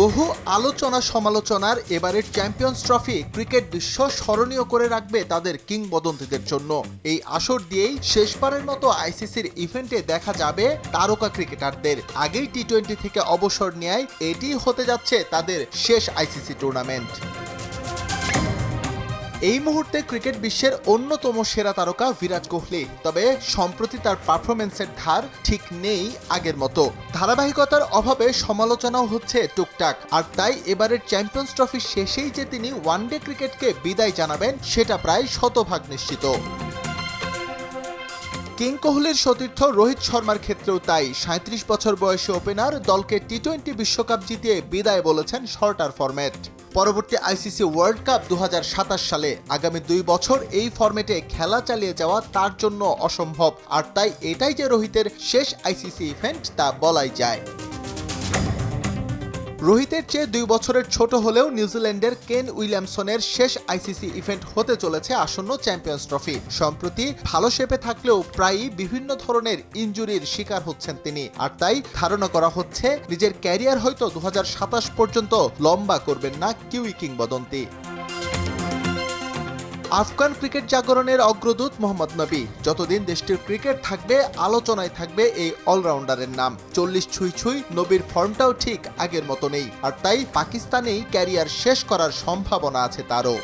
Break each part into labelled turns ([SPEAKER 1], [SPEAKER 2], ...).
[SPEAKER 1] বহু আলোচনা সমালোচনার এবারের চ্যাম্পিয়ন্স ট্রফি ক্রিকেট বিশ্ব স্মরণীয় করে রাখবে তাদের কিংবদন্তিদের জন্য। এই আসর দিয়েই শেষবারের মতো আইসিসির ইভেন্টে দেখা যাবে তারকা ক্রিকেটারদের। আগেই টি টোয়েন্টি থেকে অবসর নেয় এটি হতে যাচ্ছে তাদের শেষ আইসিসি টুর্নামেন্ট। এই মুহূর্তে ক্রিকেট বিশ্বের অন্যতম সেরা তারকা বিরাট কোহলি, তবে সম্প্রতি তার পারফরমেন্সের ধার ঠিক নেই আগের মতো। ধারাবাহিকতার অভাবে সমালোচনাও হচ্ছে টুকটাক, আর তাই এবারের চ্যাম্পিয়ন্স ট্রফি শেষেই যে তিনি ওয়ানডে ক্রিকেটকে বিদায় জানাবেন, সেটা প্রায় শতভাগ নিশ্চিত। কিং কোহলির সতীর্থ রোহিত শর্মার ক্ষেত্রেও তাই সাঁত্রিশ বছর বয়সী ওপেনার দলকে টি টোয়েন্টি বিশ্বকাপ জিতিয়ে বিদায় বলেছেন শর্টার ফরম্যাট। পরবর্তী আইসিসি ওয়ার্ল্ড কাপ দু হাজার সাতাশ সালে। আগামী দুই বছর এই ফরম্যাটে খেলা চালিয়ে যাওয়া তার জন্য অসম্ভব। আর তাই এটাই যে রোহিতের শেষ আইসিসি ইভেন্ট তা বলাই যায়। রোহিতের চেয়ে দুই বছরের ছোট হলেও নিউজিল্যান্ডের কেন উইলিয়ামসনের শেষ আইসিসি ইভেন্ট হতে চলেছে আসন্ন চ্যাম্পিয়ন্স ট্রফি। সম্প্রতি ভালো শেপে থাকলেও প্রায়ই বিভিন্ন ধরনের ইঞ্জুরির শিকার হচ্ছেন তিনি। আর তাই ধারণা করা হচ্ছে, নিজের ক্যারিয়ার হয়তো দু হাজার সাতাশ পর্যন্ত লম্বা করবেন না কিউই কিংবদন্তি। আফগান ক্রিকেট জাগরণের অগ্রদূত মোহাম্মদ নবী। যতদিন দেশটির ক্রিকেট থাকবে, আলোচনায় থাকবে এই অলরাউন্ডারের নাম। চল্লিশ ছুঁই ছুঁই নবীর ফর্মটাও ঠিক আগের মতো নেই। আর তাই পাকিস্তানেই ক্যারিয়ার শেষ করার সম্ভাবনা আছে তারও।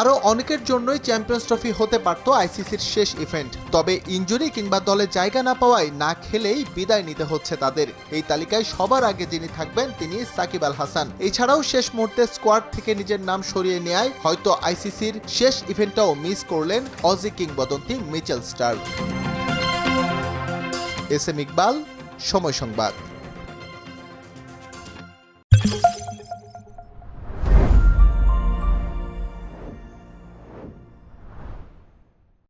[SPEAKER 1] আরও অনেকের জন্যই চ্যাম্পিয়ন্স ট্রফি হতে পারত আইসিসির শেষ ইভেন্ট। তবে ইঞ্জুরি কিংবা দলে জায়গা না পাওয়ায় না খেলেই বিদায় নিতে হচ্ছে তাদের। এই তালিকায় সবার আগে যিনি থাকবেন তিনি সাকিব আল হাসান। এছাড়াও শেষ মুহূর্তে স্কোয়াড থেকে নিজের নাম সরিয়ে নেয় হয়তো আইসিসির শেষ ইভেন্টটাও মিস করলেন অজি কিংবদন্তি Mitchell Starc S M Iqbal, Somoy Sangbad.